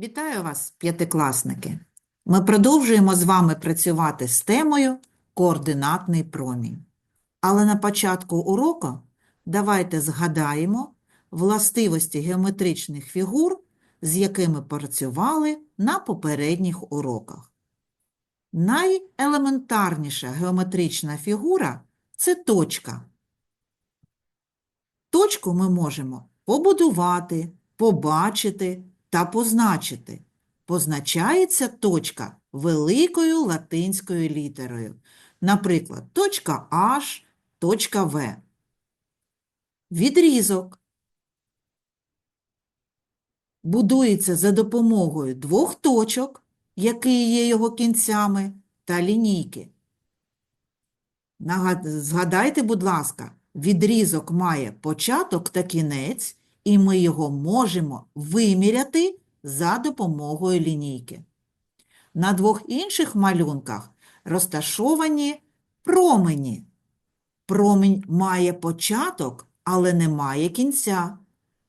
Вітаю вас, п'ятикласники! Ми продовжуємо з вами працювати з темою координатний промінь. Але на початку уроку давайте згадаємо властивості геометричних фігур, з якими працювали на попередніх уроках. Найелементарніша геометрична фігура – це точка. Точку ми можемо побудувати, побачити та позначити. Позначається точка великою латинською літерою. Наприклад, точка H, точка В. Відрізок будується за допомогою двох точок, які є його кінцями, та лінійки. Згадайте, будь ласка, відрізок має початок та кінець, і ми його можемо виміряти за допомогою лінійки. На двох інших малюнках розташовані промені. Промінь має початок, але не має кінця.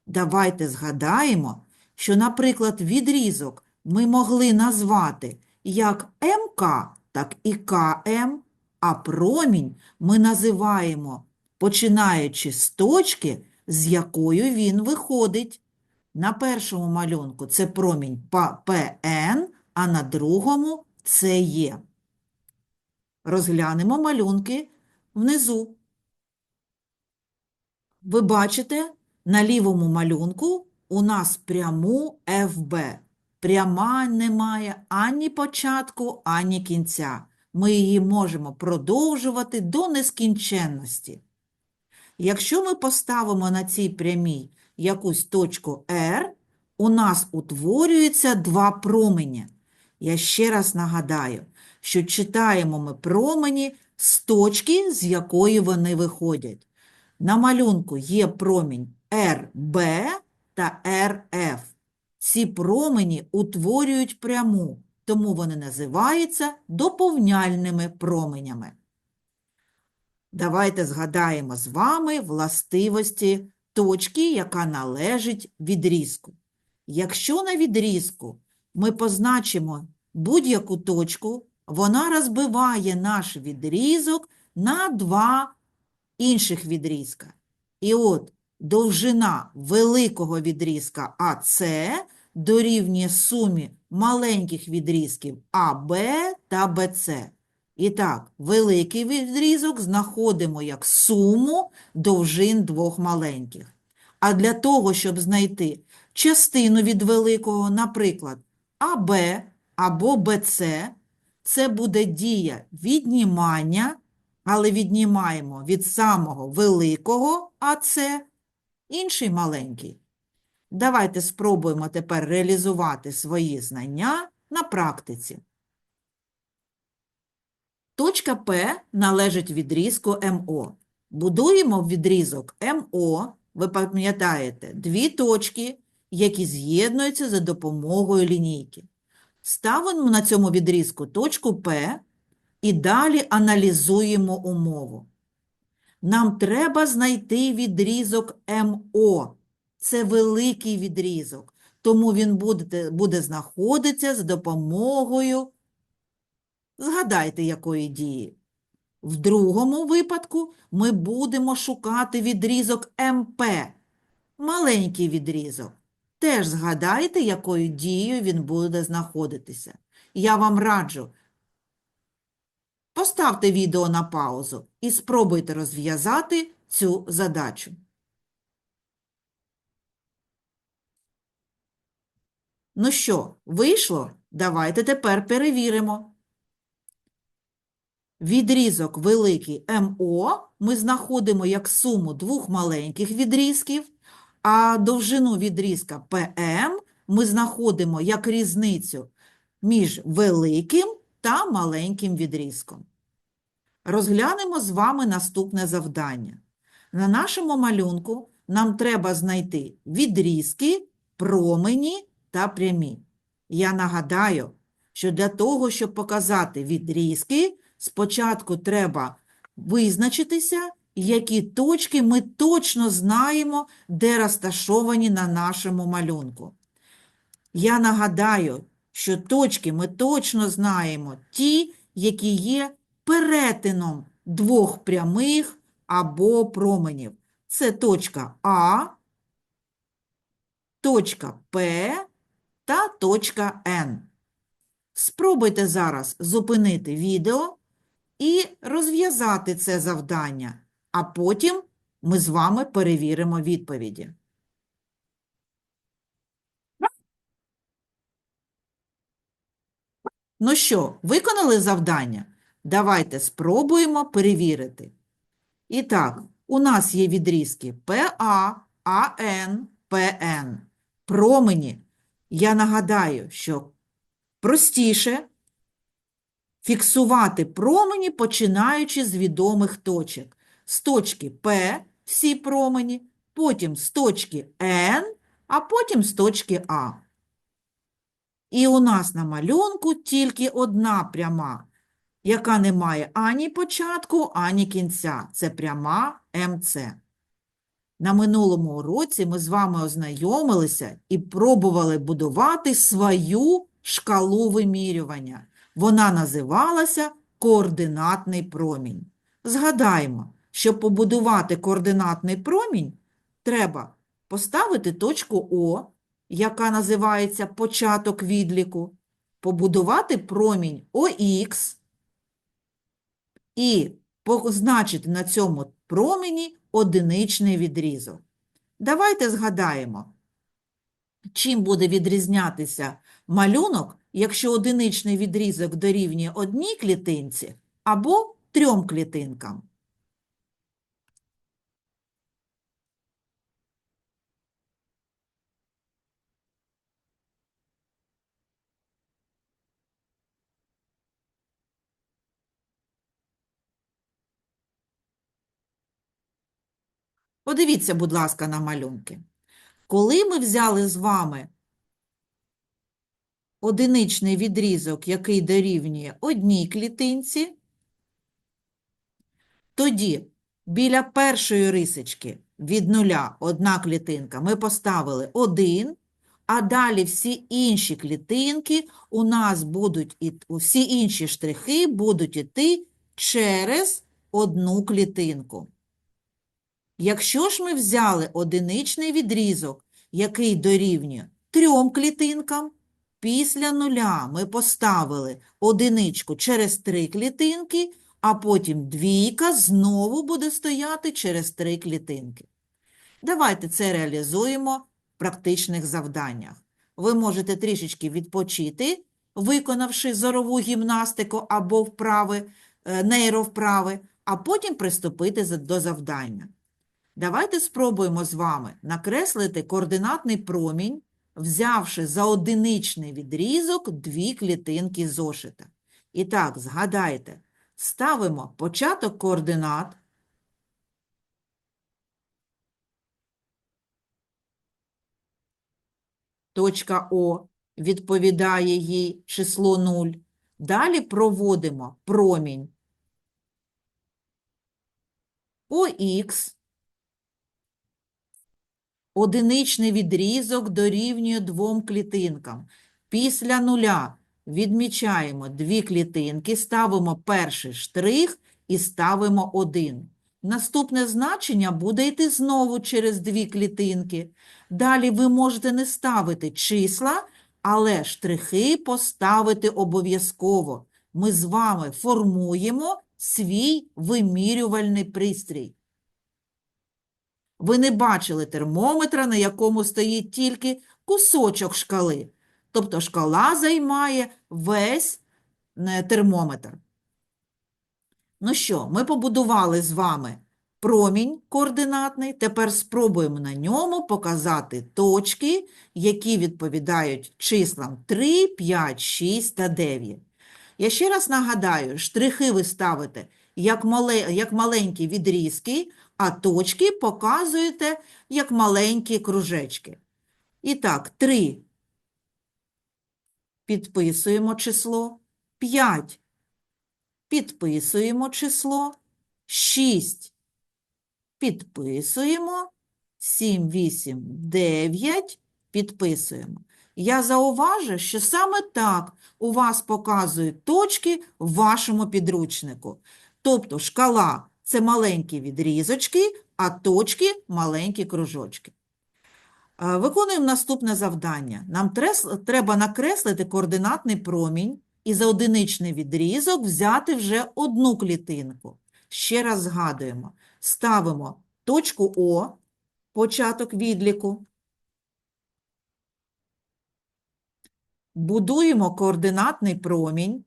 Давайте згадаємо, що, наприклад, відрізок ми могли назвати як МК, так і КМ, а промінь ми називаємо, починаючи з точки, з якою він виходить. На першому малюнку це промінь ПН, а на другому це є. Розглянемо малюнки внизу. Ви бачите, на лівому малюнку у нас пряму ФБ. Пряма не має ані початку, ані кінця. Ми її можемо продовжувати до нескінченності. Якщо ми поставимо на цій прямій якусь точку R, у нас утворюється два промені. Я ще раз нагадаю, що читаємо ми промені з точки, з якої вони виходять. На малюнку є промінь RB та RF. Ці промені утворюють пряму, тому вони називаються доповняльними променями. Давайте згадаємо з вами властивості точки, яка належить відрізку. Якщо на відрізку ми позначимо будь-яку точку, вона розбиває наш відрізок на два інших відрізка. І от довжина великого відрізка АС дорівнює сумі маленьких відрізків АБ та БЦ. І так, великий відрізок знаходимо як суму довжин двох маленьких. А для того, щоб знайти частину від великого, наприклад, АБ або БЦ, це буде дія віднімання, але віднімаємо від самого великого АЦ інший маленький. Давайте спробуємо тепер реалізувати свої знання на практиці. Точка П належить відрізку МО. Будуємо відрізок МО, ви пам'ятаєте, дві точки, які з'єднуються за допомогою лінійки. Ставимо на цьому відрізку точку П і далі аналізуємо умову. Нам треба знайти відрізок МО. Це великий відрізок, тому він буде, буде знаходитися з допомогою Згадайте, якої дії. В другому випадку ми будемо шукати відрізок МП. Маленький відрізок. Теж згадайте, якою дією він буде знаходитися. Я вам раджу. Поставте відео на паузу і спробуйте розв'язати цю задачу. Ну що, вийшло? Давайте тепер перевіримо. Відрізок великий МО ми знаходимо як суму двох маленьких відрізків, а довжину відрізка ПМ ми знаходимо як різницю між великим та маленьким відрізком. Розглянемо з вами наступне завдання. На нашому малюнку нам треба знайти відрізки, промені та прямі. Я нагадаю, що для того, щоб показати відрізки, спочатку треба визначитися, які точки ми точно знаємо, де розташовані на нашому малюнку. Я нагадаю, що точки ми точно знаємо ті, які є перетином двох прямих або променів. Це точка А, точка П та точка Н. Спробуйте зараз зупинити відео і розв'язати це завдання, а потім ми з вами перевіримо відповіді. Ну що, виконали завдання? Давайте спробуємо перевірити. І так, у нас є відрізки ПА, АН, ПН. Промені. Я нагадаю, що простіше фіксувати промені, починаючи з відомих точок. З точки П всі промені, потім з точки Н, а потім з точки А. І у нас на малюнку тільки одна пряма, яка не має ані початку, ані кінця. Це пряма МЦ. На минулому уроці ми з вами ознайомилися і пробували будувати свою шкалу вимірювання. Вона називалася координатний промінь. Згадаємо, щоб побудувати координатний промінь, треба поставити точку О, яка називається початок відліку, побудувати промінь ОХ і позначити на цьому промені одиничний відрізок. Давайте згадаємо, чим буде відрізнятися малюнок, якщо одиничний відрізок дорівнює одній клітинці або трьом клітинкам. Подивіться, будь ласка, на малюнки. Коли ми взяли з вами одиничний відрізок, який дорівнює одній клітинці, тоді біля першої рисочки від нуля одна клітинка ми поставили 1, а далі всі інші клітинки у нас будуть, всі інші штрихи будуть іти через одну клітинку. Якщо ж ми взяли одиничний відрізок, який дорівнює трьом клітинкам, після нуля ми поставили одиничку через три клітинки, а потім двійка знову буде стояти через три клітинки. Давайте це реалізуємо в практичних завданнях. Ви можете трішечки відпочити, виконавши зорову гімнастику або вправи, е, нейровправи, а потім приступити до завдання. Давайте спробуємо з вами накреслити координатний промінь, взявши за одиничний відрізок дві клітинки зошита. І так, згадайте, ставимо початок координат, точка О відповідає їй число 0. Далі проводимо промінь ОХ, Одиничний відрізок дорівнює двом клітинкам. Після нуля відмічаємо дві клітинки, ставимо перший штрих і ставимо один. Наступне значення буде йти знову через дві клітинки. Далі ви можете не ставити числа, але штрихи поставити обов'язково. Ми з вами формуємо свій вимірювальний пристрій. Ви не бачили термометра, на якому стоїть тільки кусочок шкали. Тобто шкала займає весь е, термометр. Ну що, ми побудували з вами промінь координатний. Тепер спробуємо на ньому показати точки, які відповідають числам 3, 5, 6 та 9. Я ще раз нагадаю, штрихи ви ставите як, мале, як маленькі відрізки, а точки показуєте як маленькі кружечки. І так, 3. Підписуємо число. 5. Підписуємо число. 6. Підписуємо. 7, 8, 9. Підписуємо. я зауважу, що саме так у вас показують точки в вашому підручнику. Тобто шкала – це маленькі відрізочки, а точки – маленькі кружочки. Виконуємо наступне завдання. Нам треба накреслити координатний промінь і за одиничний відрізок взяти вже одну клітинку. Ще раз згадуємо. Ставимо точку О, початок відліку. Будуємо координатний промінь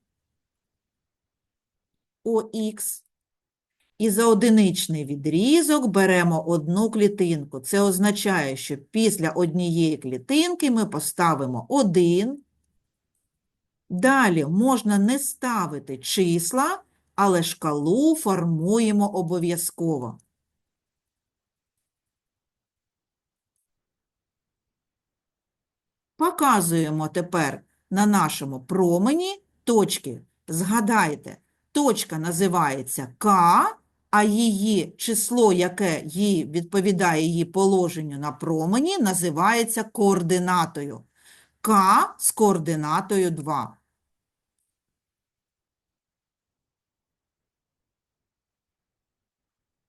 ОХ. І за одиничний відрізок беремо одну клітинку. Це означає, що після однієї клітинки ми поставимо 1. Далі можна не ставити числа, але шкалу формуємо обов'язково. Показуємо тепер на нашому промені точки. Згадайте, точка називається К, а її число, яке їй відповідає її положенню на промені, називається координатою. К з координатою 2.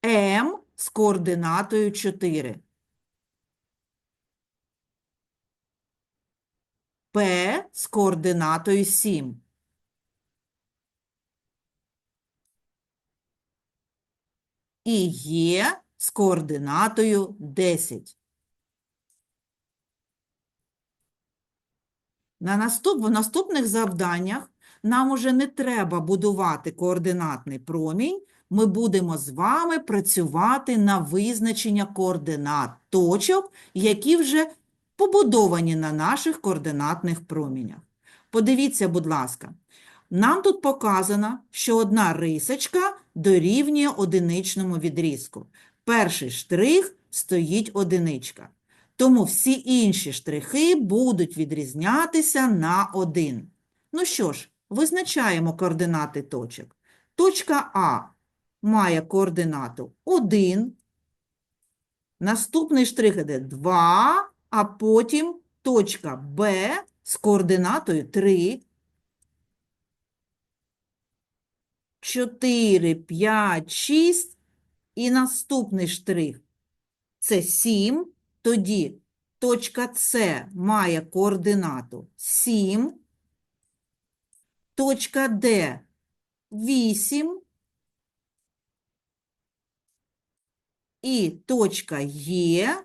М з координатою 4. П з координатою 7. І Є з координатою 10. На наступ... В наступних завданнях нам уже не треба будувати координатний промінь. Ми будемо з вами працювати на визначення координат точок, які вже побудовані на наших координатних промінях. Подивіться, будь ласка, нам тут показано, що одна рисочка дорівнює одиничному відрізку. Перший штрих стоїть одиничка. Тому всі інші штрихи будуть відрізнятися на 1. Ну що ж, визначаємо координати точок. Точка А має координату 1, наступний штрих іде 2, а потім точка Б з координатою 3, 4, 5, 6 і наступний штрих – це 7, тоді точка С має координату. 7, точка Д – 8, і точка Є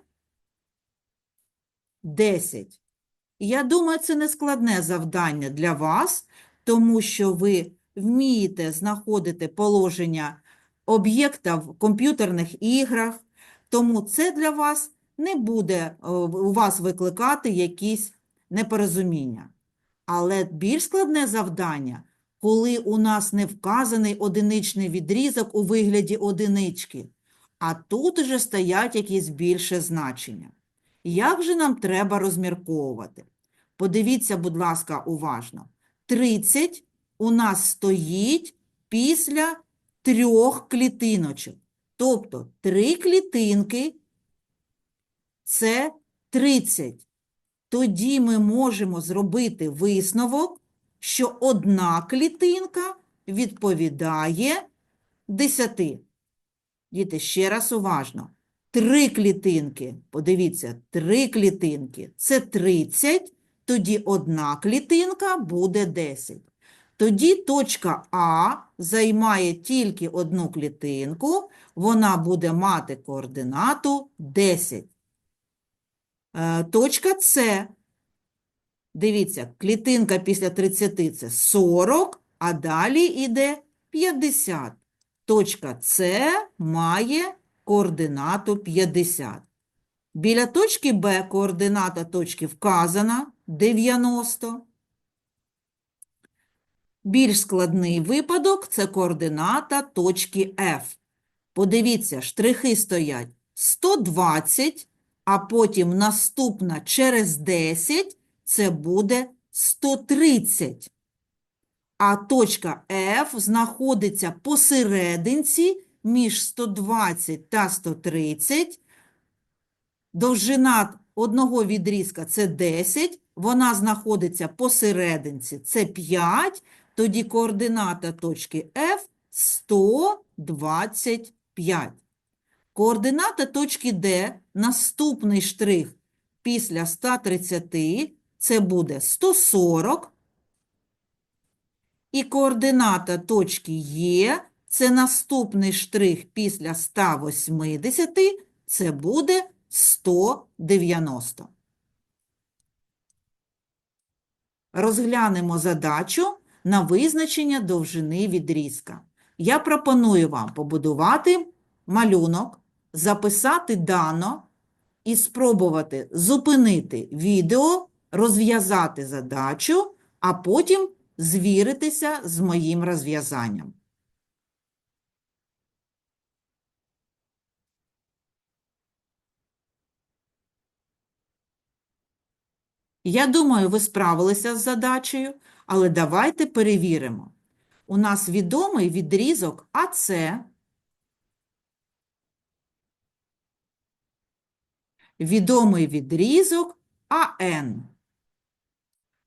10. Я думаю, це не складне завдання для вас, тому що ви вмієте знаходити положення об'єкта в комп'ютерних іграх, тому це для вас не буде е, у вас викликати якісь непорозуміння. Але більш складне завдання, коли у нас не вказаний одиничний відрізок у вигляді одинички, а тут уже стоять якісь більше значення. Як же нам треба розмірковувати? Подивіться, будь ласка, уважно. 30 у нас стоїть після трьох клітиночок. Тобто три клітинки – це 30. Тоді ми можемо зробити висновок, що одна клітинка відповідає 10. Діти, ще раз уважно. Три клітинки, подивіться, три клітинки – це 30, тоді одна клітинка буде 10. Тоді точка А займає тільки одну клітинку, вона буде мати координату 10. Е, Точка С. Дивіться, клітинка після 30 – це 40, а далі йде 50. Точка С має координату 50. Біля точки Б координата точки вказана 90. Більш складний випадок – це координата точки F. Подивіться, штрихи стоять 120, а потім наступна через 10 – це буде 130. А точка F знаходиться посерединці між 120 та 130. Довжина одного відрізка – це 10, вона знаходиться посерединці, це 5, тоді координата точки F 125. Координата точки D, наступний штрих після 130, це буде 140. І координата точки Е, це наступний штрих після 180, це буде 190. Розглянемо задачу на визначення довжини відрізка. Я пропоную вам побудувати малюнок, записати дано і спробувати зупинити відео, розв'язати задачу, а потім звіритися з моїм розв'язанням. Я думаю, ви справилися з задачею, але давайте перевіримо. У нас відомий відрізок АЦ, відомий відрізок АН.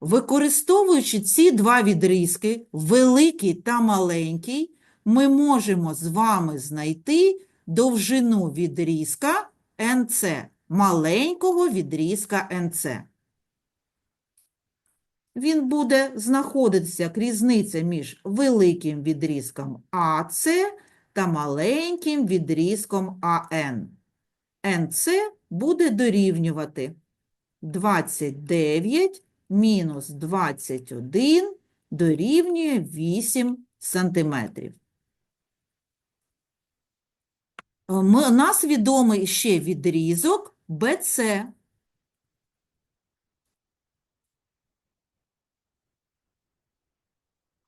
Використовуючи ці два відрізки, великий та маленький, ми можемо з вами знайти довжину відрізка НЦ, маленького відрізка НЦ. Він буде знаходитися різниця між великим відрізком АЦ та маленьким відрізком АН. НЦ буде дорівнювати 29 мінус 21 дорівнює 8 сантиметрів. У нас відомий ще відрізок BC.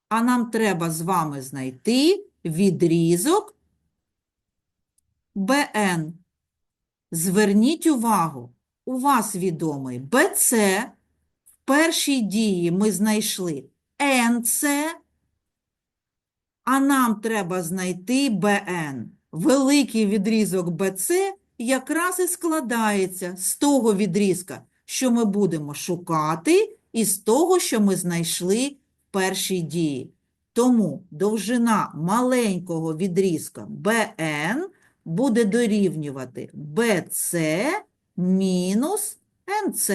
А нам треба з вами знайти відрізок БН. Зверніть увагу, у вас відомий БЦ. В першій дії ми знайшли НЦ, а нам треба знайти БН. Великий відрізок БЦ якраз і складається з того відрізка, що ми будемо шукати, і з того, що ми знайшли першій дії. Тому довжина маленького відрізка БН буде дорівнювати BC мінус НЦ.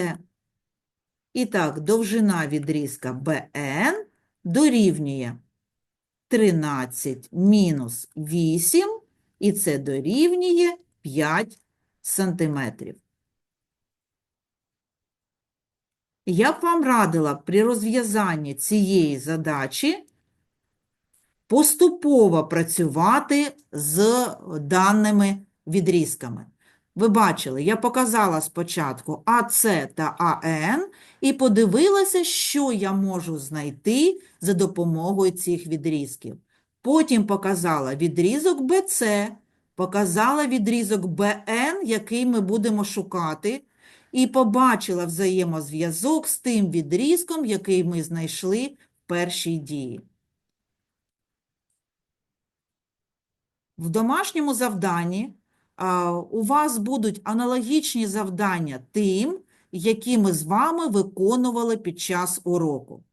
І так, довжина відрізка BN дорівнює 13 мінус 8, і це дорівнює 5 сантиметрів. Я б вам радила при розв'язанні цієї задачі поступово працювати з даними відрізками. Ви бачили, я показала спочатку АЦ та АН і подивилася, що я можу знайти за допомогою цих відрізків. Потім показала відрізок БЦ, показала відрізок БН, який ми будемо шукати, і побачила взаємозв'язок з тим відрізком, який ми знайшли в першій дії. В домашньому завданні у вас будуть аналогічні завдання тим, які ми з вами виконували під час уроку.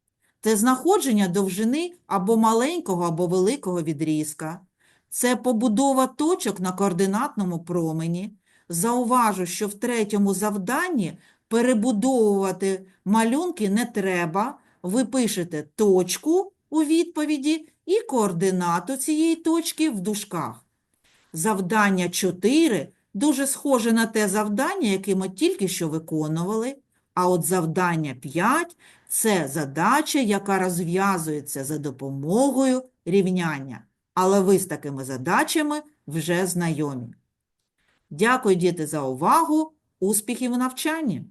Це знаходження довжини або маленького, або великого відрізка. Це побудова точок на координатному промені. Зауважу, що в третьому завданні перебудовувати малюнки не треба. Ви пишете точку у відповіді і координату цієї точки в дужках. Завдання 4 дуже схоже на те завдання, яке ми тільки що виконували. А от завдання 5 – це задача, яка розв'язується за допомогою рівняння. Але ви з такими задачами вже знайомі. Дякую, діти, за увагу. Успіхів у навчанні!